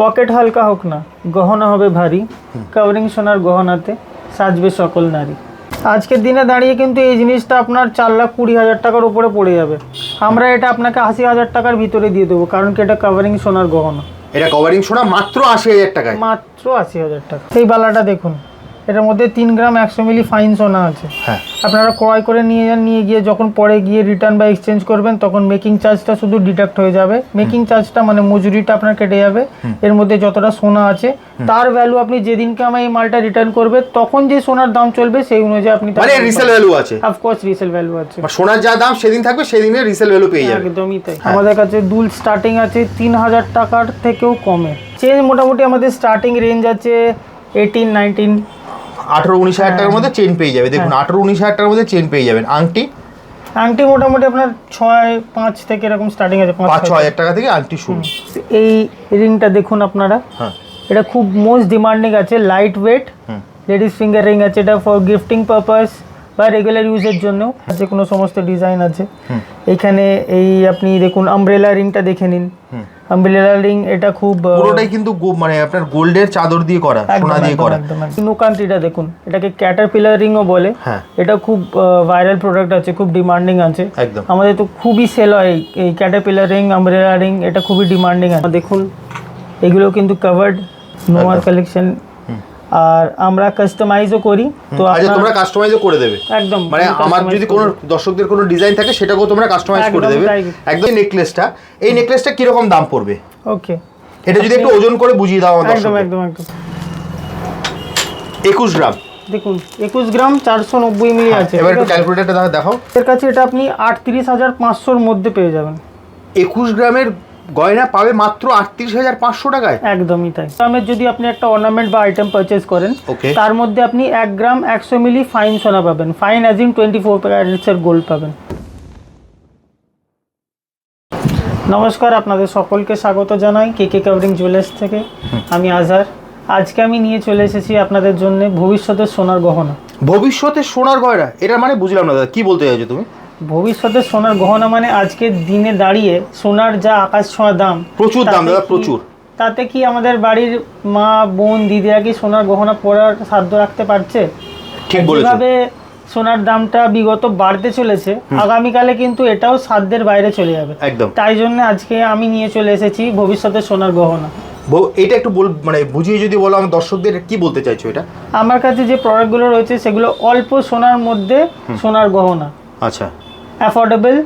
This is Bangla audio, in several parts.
পকেট হালকা হোক না গহনা হবে ভারী কাভারিং সোনার গহনাতে সাজবে সকল নারী। আজকের দিনে দাঁড়িয়ে কিন্তু এই জিনিসটা আপনার চার লাখ কুড়ি হাজার টাকার উপরে পড়ে যাবে। আমরা এটা আপনাকে আশি হাজার টাকার ভিতরে দিয়ে দেবো কারণ কি এটা কাভারিং সোনার গহনা। এটা কভারিং সোনা মাত্র আশি হাজার টাকা মাত্র আশি হাজার টাকা। সেই বালাটা দেখুন। এটার মধ্যে তিন গ্রাম একশো মিলি ফাইন সোনা আছে। হ্যাঁ। আপনারা ক্রয় করে নিয়ে যান নিয়ে গিয়ে যখন পরে গিয়ে রিটার্ন বা এক্সচেঞ্জ করবেন তখন মেকিং চার্জটা শুধু ডিডাক্ট হয়ে যাবে। মেকিং চার্জটা মানে মজুরিটা আপনার কেটে যাবে। এর মধ্যে যতটা সোনা আছে তার ভ্যালু আপনি যেদিনকে আমার এই মালটা রিটার্ন করবে তখন যে সোনার দাম চলবে সেই অনুযায়ী আপনি মানে রিসেল ভ্যালু আছে। অফকোর্স রিসেল ভ্যালু আছে। সোনার যা দাম সেদিন থাকবে সেদিনে রিসেল ভ্যালু পেয়ে যাবে। একদমই তাই। আমাদের কাছে দুল স্টার্টিং আছে তিন হাজার টাকার থেকেও কমে। চেঞ্জ মোটামুটি আমাদের স্টার্টিং রেঞ্জ আছে এইটিন নাইনটিন আঠারো উনিশ হাজার টাকার মধ্যে চেন পেয়ে যাবে। দেখুন আঠারো উনিশ হাজার টাকার মধ্যে চেন পেয়ে যাবেন। আংটি? আংটি মোটামুটি আপনার ছয় পাঁচ থেকে এরকম স্টার্টিং আছে পাঁচ ছ। হাজার টাকা থেকে আংটি শুরু। এই রিংটা দেখুন আপনারা। হ্যাঁ। এটা খুব মোস্ট ডিমান্ডিং আছে লাইট ওয়েট হুম। লেডিস ফিঙ্গার রিং আছে এটা ফর গিফটিং পারপাস বা রেগুলার ইউজের জন্য। যে কোনো সমস্ত ডিজাইন আছে। এখানে এই আপনি দেখুন আমব্রেলা রিংটা দেখে নিন। আমব্রেলা রিং এটা খুব পুরোটাই কিন্তু গো- মানে আপনার গোল্ডের চাদর দিয়ে করা সোনা দিয়ে করা। নুকান্তিটা দেখুন এটাকে ক্যাটারপিলার রিংও বলে। হ্যাঁ। এটা খুব ভাইরাল প্রোডাক্ট আছে খুব ডিমান্ডিং আছে। একদম। আমাদের তো খুবই সেল হয় এই- এই ক্যাটারপিলার রিং আমব্রেলা রিং এটা খুবই ডিমান্ডিং আছে। দেখুন এগুলো কিন্তু কাভার্ড নোয়ার কালেকশন আর আমরা কাস্টমাইজও করি। তো আচ্ছা তোমরা কাস্টমাইজও করে দেবে। একদম মানে আমার যদি কোনো দর্শকদের কোনো ডিজাইন থাকে সেটাকেও তোমরা কাস্টমাইজ করে দেবে। একদম নেকলেসটা এই নেকলেসটা কীরকম দাম পড়বে? ওকে এটা যদি একটু ওজন করে বুঝিয়ে দাও আমার একদম একদম একদম। একুশ গ্রাম। দেখুন একুশ গ্রাম চারশো নব্বই মিলি আছে হ্যাঁ, এবার একটু আছে? দেখাও। এর কাছে এটা আপনি আটত্রিশ হাজার পাঁচশোর মধ্যে পেয়ে যাবেন। একুশ গ্রামের গয়না পাবে মাত্র আটত্রিশ হাজার পাঁচশো টাকায়। একদমই তাই। দামের যদি আপনি একটা অর্নামেন্ট বা আইটেম পারচেজ করেন তার মধ্যে আপনি এক গ্রাম একশো মিলি ফাইন সোনা পাবেন। Fine as in twenty four ক্যারেটসের gold পাবেন। নমস্কার আপনাদের সকলকে স্বাগত জানাই কে কে কাভারিং জুয়েলার্স থেকে। আমি আজহার। আজকে আমি নিয়ে চলে এসেছি আপনাদের জন্য ভবিষ্যতের সোনার গহনা। ভবিষ্যতে সোনার গয়না? এটা মানে বুঝলাম না দাদা কি বলতে চাইছো তুমি? ভবিষ্যতের সোনার গহনা মানে আজকের দিনে দাঁড়িয়ে সোনার যা আকাশ ছোঁয়া দাম প্রচুর দাম দাদা প্রচুর। তাতে কি আমাদের বাড়ির মা বোন দিদিরা কি সোনার গহনা পরার সাধ্য রাখতে পারছে? ঠিক বলেছ। যেভাবে সোনার দামটা বিগত বাড়তে চলেছে আগামীকালে কিন্তু এটাও সাধ্যের বাইরে চলে যাবে। একদম। তাই জন্য আজকে আমি নিয়ে চলে এসেছি ভবিষ্যতের সোনার গহনা। এটা একটু বল মানে বুঝিয়ে যদি বলো আমার দর্শকদের কি বলতে চাইছো এটা? আমার কাছে যে প্রোডাক্টগুলো রয়েছে সেগুলো অল্প সোনার মধ্যে সোনার গহনা। আচ্ছা। অ্যাফোর্ডেবল।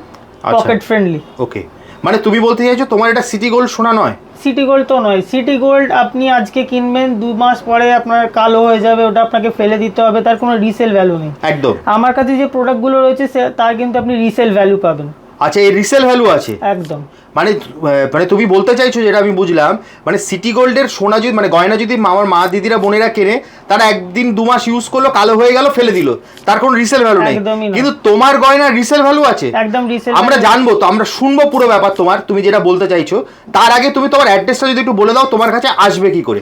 পকেট ফ্রেন্ডলি ওকে মানে তুমি বলতে চাইছো তোমার এটা সিটি গোল্ড সোনা নয়? সিটি গোল্ড তো নয়। সিটি গোল্ড আপনি আজকে কিনবেন দু মাস পরে আপনার কালো হয়ে যাবে ওটা আপনাকে ফেলে দিতে হবে তার কোনো রিসেল ভ্যালু নেই। একদম। আমার কাছে যে প্রোডাক্টগুলো রয়েছে তার কিন্তু আপনি রিসেল ভ্যালু পাবেন। আচ্ছা এই রিসেল ভ্যালু আছে। একদম। মানে মানে তুমি বলতে চাইছো যেটা আমি বুঝলাম মানে সিটি গোল্ডের সোনা যদি মানে গয়না যদি আমার মা দিদিরা বোনেরা কেনে তারা একদিন দু মাস ইউজ করল কালো হয়ে গেল ফেলে দিল। তার কোনো রিসেল ভ্যালু নেই। কিন্তু তোমার গয়নার রিসেল ভ্যালু আছে। একদম রিসেল আমরা জানব তো আমরা শুনব পুরো ব্যাপার তোমার তুমি যেটা বলতে চাইছো। তার আগে তুমি তোমার অ্যাড্রেসটা যদি একটু বলে দাও তোমার কাছে আসবে কি করে?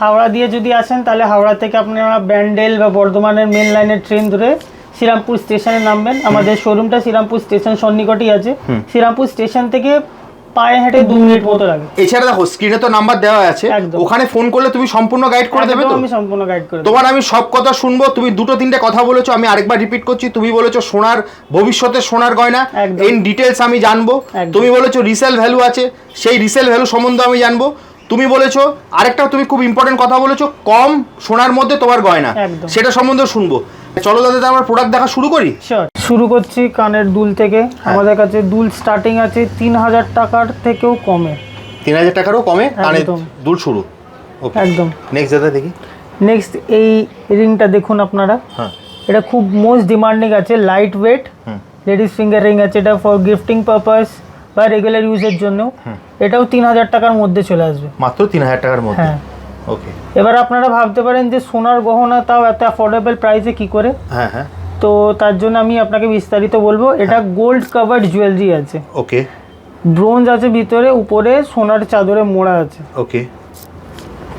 হাওড়া দিয়ে যদি আসেন তাহলে হাওড়া থেকে আপনারা ব্যান্ডেল বা বর্ধমানের মেন লাইনের ট্রেন ধরে শ্রীরামপুর স্টেশনে নামবেন। আমাদের শোরুমটা শ্রীরামপুর স্টেশন সন্নিকটই আছে। শ্রীরামপুর স্টেশন থেকে পায়ে হেঁটে দু মিনিট মতো লাগে। এছাড়া দেখো স্ক্রিনে তো নাম্বার দেওয়া আছে। ওখানে ফোন করলে তুমি সম্পূর্ণ গাইড করে দেবে তো? আমি সম্পূর্ণ গাইড করে তোমার আমি সব কথা শুনব তুমি দুটো তিনটে কথা বলেছ আমি আরেকবার রিপিট করছি। তুমি বলেছ সোনার ভবিষ্যতে সোনার গয়না ইন ডিটেলস আমি জানব। তুমি বলেছ রিসেল ভ্যালু আছে সেই রিসেল ভ্যালু সম্বন্ধে আমি জানব। তুমি বলেছ আরেকটা তুমি খুব ইম্পর্টেন্ট কথা বলেছ কম সোনার মধ্যে তোমার গয়না। সেটা সম্বন্ধে শুনব। চলো দাদা আমরা প্রোডাক্ট দেখা শুরু করি। শুরু করছি কানের দুল থেকে। আমাদের কাছে দুল স্টার্টিং আছে তিন হাজার টাকার থেকেও কমে। তিন হাজার টাকারও কমে কানে একদম। দুল শুরু। একদম। নেক্সট দাদা দেখি। নেক্সট এই রিংটা দেখুন আপনারা। হ্যাঁ। এটা খুব মোস্ট ডিমান্ডিং আছে light weight. Ladies finger ring আছে এটা ফর গিফটিং পারপাস বা রেগুলার ইউজের জন্য এটাও তিন হাজার টাকার মধ্যে চলে আসবে। মাত্র তিন হাজার টাকার মধ্যে। হ্যাঁ। ওকে এবার আপনারা ভাবতে পারেন যে সোনার গহনা তাও এত অ্যাফোর্ডেবল প্রাইসে কি করে? হ্যাঁ হ্যাঁ। তো তার জন্য আমি আপনাকে বিস্তারিত বলব এটা গোল্ড কাভার্ড জুয়েলারি আছে। ওকে ব্রোঞ্জ আছে ভিতরে উপরে সোনার চাদরে মোড়া আছে। ওকে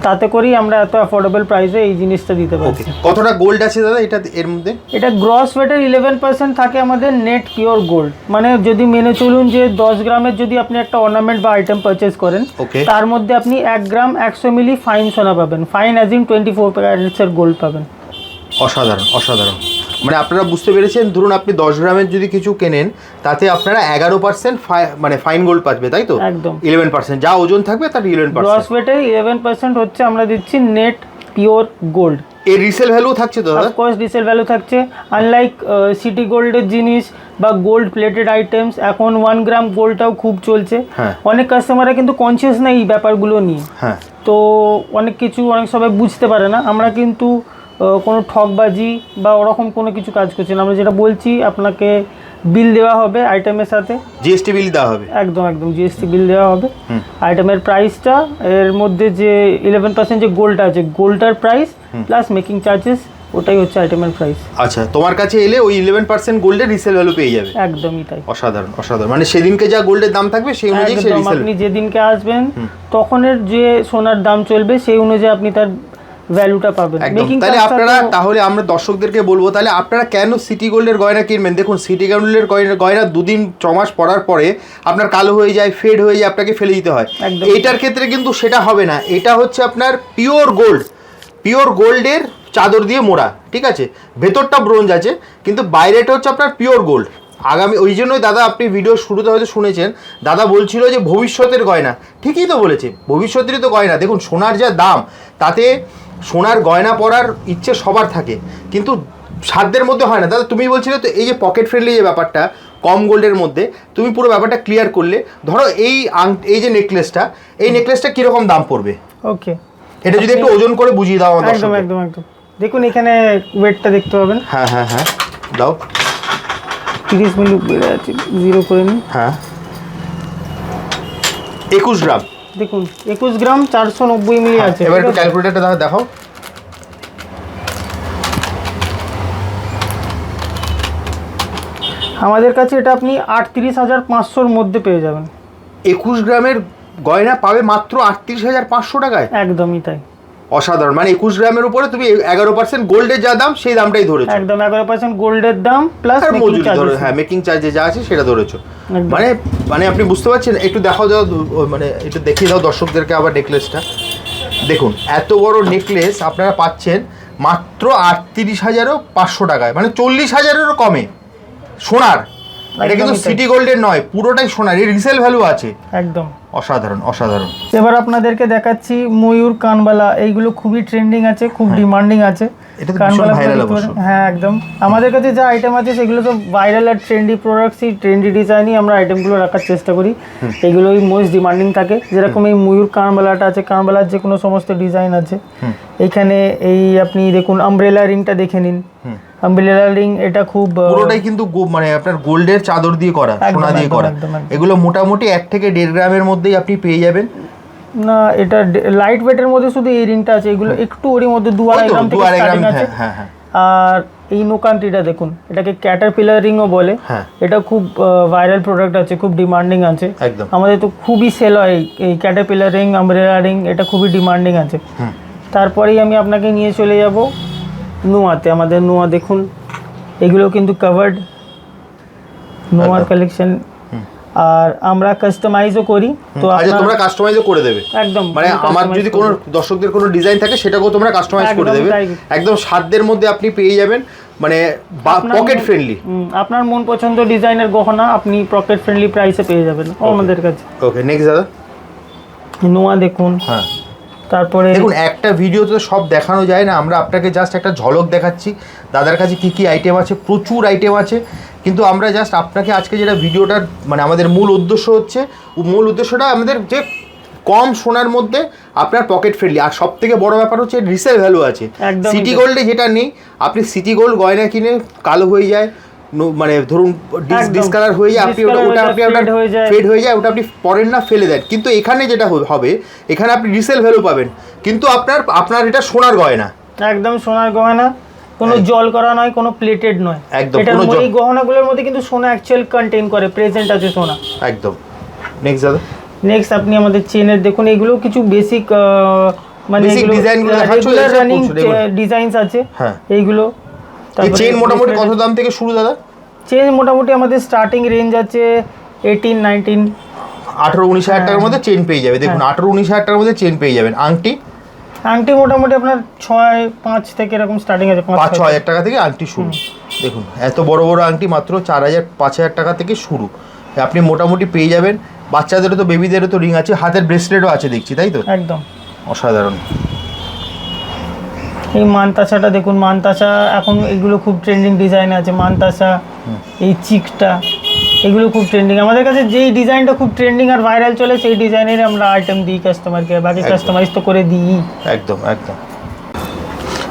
তাতে করেই আমরা এত অ্যাফোর্ডেবল প্রাইসে এই জিনিসটা দিতে পারছি। কতটা গোল্ড আছে দাদা এটা এর মধ্যে? এটা গ্রস ওয়েটের ইলেভেন পার্সেন্ট থাকে আমাদের নেট পিওর গোল্ড মানে যদি মেনে চলুন যে দশ গ্রামের যদি আপনি একটা অর্নামেন্ট বা আইটেম পারচেস করেন তার মধ্যে আপনি এক গ্রাম একশো মিলি ফাইন সোনা পাবেন। Fine as in twenty four ক্যারেটসের gold পাবেন। অসাধারণ অসাধারণ। মানে আপনারা বুঝতে পেরেছেন ধরুন আপনি দশ গ্রামের যদি কিছু কেনেন তাতে আপনারা এগারো পার্সেন্ট মানে ফাইন গোল্ড পাবে তাই তো? একদম। ইলেভেন পার্সেন্ট যা ওজন থাকবে তার ইলেভেন পার্সেন্ট ওয়েটের ইলেভেন পার্সেন্ট হচ্ছে আমরা দিচ্ছি নেট পিওর গোল্ড এর রিসেল ভ্যালু থাকছে তো অফকোর্স রিসেল ভ্যালু থাকছে। আনলাইক সিটি গোল্ডের জিনিস বা গোল্ড প্লেটেড আইটেমস এখন ওয়ান গ্রাম গোল্ডটাও খুব চলছে। হ্যাঁ। অনেক কাস্টমাররা কিন্তু কনসিয়াস নেই এই ব্যাপারগুলো নিয়ে। হ্যাঁ। তো অনেক কিছু অনেক সবাই বুঝতে পারে না। আমরা কিন্তু কোনো ঠকবাজি বা ওরকম কোনো কিছু কাজ করছি না। আমরা যেটা বলছি আপনাকে বিল দেওয়া হবে আইটেমের সাথে। জিএসটি বিল দেওয়া হবে? একদম একদম জিএসটি বিল দেওয়া হবে। আইটেমের প্রাইসটা এর মধ্যে যে ইলেভেন পার্সেন্ট যে গোল্ডটা আছে গোল্ডটার প্রাইস প্লাস মেকিং চার্জেস ওটাই হচ্ছে আইটেমের প্রাইস আচ্ছা তোমার কাছে এলে ওই ইলেভেন পার্সেন্ট গোল্ডের রিসেল ভ্যালু পেয়ে যাবে? একদমই তাই। অসাধারণ অসাধারণ। মানে সেদিনকে যা গোল্ডের দাম থাকবে সেই অনুযায়ী আপনি যেদিনকে আসবেন তখনের যে সোনার দাম চলবে সেই অনুযায়ী আপনি তার ভ্যালুটা পাবেন। একদম। তাহলে আপনারা তাহলে আমরা দর্শকদেরকে বলব তাহলে আপনারা কেন সিটি গোল্ডের গয়না কিনবেন? দেখুন সিটি গোল্ডের গয়না গয়না দুদিন ছ মাস পরার পরে আপনার কালো হয়ে যায় ফেড হয়ে যায় আপনাকে ফেলে দিতে হয়। এটার ক্ষেত্রে কিন্তু সেটা হবে না। এটা হচ্ছে আপনার পিওর গোল্ড পিওর গোল্ডের চাদর দিয়ে মোড়া ঠিক আছে? ভেতরটা ব্রোঞ্জ আছে কিন্তু বাইরেটা হচ্ছে আপনার পিওর গোল্ড আগামী ওই জন্যই দাদা আপনি ভিডিও শুরুতে হয়তো শুনেছেন। দাদা বলছিল যে ভবিষ্যতের গয়না। ঠিকই তো বলেছে ভবিষ্যতেরই তো গয়না। দেখুন সোনার যা দাম তাতে সোনার গয়না পরার ইচ্ছে সবার থাকে কিন্তু সাধ্যের মধ্যে হয় না। দাদা তুমি বলছিলে তো এই যে পকেট ফ্রেন্ডলি যে ব্যাপারটা কম গোল্ডের মধ্যে তুমি পুরো ব্যাপারটা ক্লিয়ার করলে। ধরো এই আং এই যে নেকলেসটা এই নেকলেসটা কীরকম দাম পড়বে? ওকে এটা যদি একটু ওজন করে বুঝিয়ে দাও আমার একদম একদম একদম। দেখুন এখানে ওয়েটটা দেখতে পাবেন। হ্যাঁ হ্যাঁ হ্যাঁ। দাও। তিরিশ মিনিট বেড়ে আছে জিরো করে নিন। হ্যাঁ। একুশ গ্রাম। দেখুন একুশ গ্রাম চারশো নব্বই মিলি আছে। এবার একটু? ক্যালকুলেটারটা দাদা দেখাও। আমাদের কাছে এটা আপনি আটত্রিশ হাজার পাঁচশোর মধ্যে পেয়ে যাবেন। একুশ গ্রামের গয়না পাবে মাত্র আটত্রিশ হাজার পাঁচশো টাকায়? একদমই তাই। অসাধারণ। মানে একুশ গ্রামের উপরে তুমি এগারো পার্সেন্ট গোল্ডের যা দাম সেই দামটাই ধরেছো। একদম এগারো পার্সেন্ট গোল্ডের দাম প্লাস আর মজুরি ধরে হ্যাঁ মেকিং চার্জে যা আছে সেটা ধরেছো। মানে মানে আপনি বুঝতে পারছেন একটু দেখাও দাও মানে একটু দেখিয়ে দাও দর্শকদেরকে আবার নেকলেসটা দেখুন এত বড় নেকলেস আপনারা পাচ্ছেন মাত্র আটত্রিশ হাজারও পাঁচশো টাকায় মানে চল্লিশ হাজারেরও কমে। সোনার। এটা কিন্তু সিটি গোল্ডের নয় পুরোটাই সোনার এর রিসেল ভ্যালু আছে। একদম। অসাধারণ অসাধারণ। এবার আপনাদেরকে দেখাচ্ছি ময়ূর কানবালা এইগুলো খুবই ট্রেন্ডিং আছে খুব ডিমান্ডিং আছে। তো অবশ্য। পারেন। হ্যাঁ একদম। আমাদের কাছে যা আইটেম আছে সেগুলো সব ভাইরাল আর ট্রেন্ডি প্রোডাক্টসই ট্রেন্ডি ডিজাইনই আমরা আইটেমগুলো রাখার চেষ্টা করি। এগুলোই মোস্ট ডিমান্ডিং থাকে। যেরকম এই ময়ূর কানবালাটা আছে কানবালার যে কোনো সমস্ত ডিজাইন আছে। এখানে এই আপনি দেখুন আমব্রেলা রিংটা দেখে নিন। আমব্রেলা রিং এটা খুব পুরোটাই কিন্তু মানে আপনার গোল্ডের চাদর দিয়ে করা সোনা দিয়ে করা। এগুলো মোটামুটি এক থেকে দেড় গ্রামের মধ্যেই আপনি পেয়ে যাবেন। না এটা লাইট ওয়েটের মধ্যে শুধু এই রিংটা আছে এগুলো একটু ওরই মধ্যে দু আড়াই গ্রাম থেকে স্টার্টিং আছে। হ্যাঁ হ্যাঁ হ্যাঁ। আর এই নোকান্ট্রিটা দেখুন এটাকে ক্যাটারপিলার রিংও বলে। এটা খুব ভাইরাল প্রোডাক্ট আছে খুব ডিমান্ডিং আছে। আমাদের তো খুবই সেল হয় এই- ক্যাটারপিলার রিং আমব্রেলা রিং এটা খুবই ডিমান্ডিং আছে। তারপরেই আমি আপনাকে নিয়ে চলে যাব। নোয়াতে আমাদের নোয়া দেখুন। এগুলো কিন্তু কাভার্ড নোয়ার কালেকশন আর আমরা কাস্টমাইজও করি। তো আচ্ছা তোমরা কাস্টমাইজও করে দেবে। একদম মানে আমার যদি কোনো দর্শকদের কোনো ডিজাইন থাকে সেটাকেও তোমরা কাস্টমাইজ করে দেবে। একদম সাধ্যের মধ্যে আপনি পেয়ে যাবেন মানে পকেট ফ্রেন্ডলি আপনার মন পছন্দ ডিজাইনের গহনা আপনি পকেট ফ্রেন্ডলি প্রাইসে পেয়ে যাবেন আমাদের কাছে। ওকে নেক্সট দাদা। নোয়া দেখুন। হ্যাঁ। তারপরে দেখুন একটা ভিডিওতে তো সব দেখানো যায় না। আমরা আপনাকে জাস্ট একটা ঝলক দেখাচ্ছি। দাদার কাছে কি কি আইটেম আছে? প্রচুর আইটেম আছে। কিন্তু আমরা জাস্ট আপনাকে আজকে যেটা ভিডিওটার মানে আমাদের মূল উদ্দেশ্য হচ্ছে মূল উদ্দেশ্যটা আমাদের যে কম সোনার মধ্যে আপনার পকেট ফ্রেন্ডলি আর সব থেকে বড় ব্যাপার হচ্ছে রিসেল ভ্যালু আছে। সিটি গোল্ডে যেটা নেই আপনি সিটি গোল্ড গয়না কিনে কালো হয়ে যায় মানে ধরুন ডিসকালার হয়ে যায় আপনি ওটা ওটা আপনি আপনার। ফেড হয়ে যায় ওটা আপনি পরেন না ফেলে দেন। কিন্তু এখানে যেটা হবে এখানে আপনি রিসেল ভ্যালু পাবেন। কিন্তু আপনার আপনার এটা সোনার গয়না। একদম সোনার গয়না। কোনো জল করা নয় কোনো প্লেটেড নয়। একদম, কোনো জল- এই গহনাগুলোর মধ্যে কিন্তু সোনা অ্যাকচুয়াল কন্টেইন করে প্রেজেন্ট আছে সোনা। একদম। নেক্সট দাদা। নেক্সট আপনি আমাদের চেনের দেখুন এগুলো কিছু বেসিক মানে দেখাচ্ছ রানিং ডিজাইনস আছে। হ্যাঁ। এইগুলো এই চেন মোটামুটি কত দাম থেকে শুরু দাদা? চেন মোটামুটি আমাদের স্টার্টিং রেঞ্জ আছে এইটিন নাইনটিন আঠারো উনিশ হাজার টাকার মধ্যে চেন পেয়ে যাবে। দেখুন আঠারো উনিশ হাজার টাকার মধ্যে চেন পেয়ে যাবেন। আংটি? আংটি মোটামুটি আপনার ছয় পাঁচ থেকে এরকম স্টার্টিং আছে পাঁচ ছ হাজার টাকা থেকে আংটি শুরু। দেখুন এত বড় বড় আংটি মাত্র চার হাজার পাঁচ হাজার টাকা থেকে শুরু। আপনি মোটামুটি পেয়ে যাবেন। বাচ্চাদেরও তো বেবিদেরও তো রিং আছে। হাতের ব্রেসলেটও আছে দেখছি তাই তো? একদম। অসাধারণ। এই মানতাসাটা দেখুন মানতাসা এখন এগুলো খুব ট্রেন্ডিং ডিজাইন আছে মানতাসা এই চিকটা এগুলো খুব ট্রেন্ডিং আমাদের কাছে যেই ডিজাইনটা খুব ট্রেন্ডিং আর ভাইরাল চলে সেই ডিজাইনের আমরা আইটেম দিই কাস্টমারকে বাকি কাস্টমাইজ তো করে দিই। একদম একদম।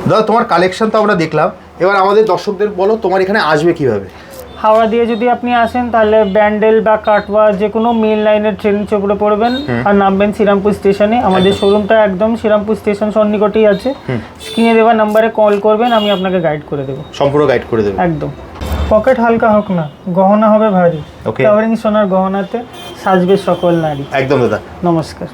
দাদা তোমার কালেকশন তো আমরা দেখলাম। এবার আমাদের দর্শকদের বলো তোমার এখানে আসবে কীভাবে? হাওড়া দিয়ে যদি আপনি আসেন তাহলে ব্যান্ডেল বা কাটওয়া যে কোনো মেন লাইনের ট্রেন চোপড়ে পড়বেন আর নামবেন শ্রীরামপুর স্টেশনে। আমাদের শোরুমটা একদম শ্রীরামপুর স্টেশন সন্নিকটেই আছে। স্ক্রিনে দেওয়া নাম্বারে কল করবেন আমি আপনাকে গাইড করে দেবো। সম্পূর্ণ গাইড করে দেবো। একদম। পকেট হালকা হোক না গহনা হবে ভারী. কাভারিং সোনার গহনাতে সাজবে সকল নারী। একদম দাদা। নমস্কার।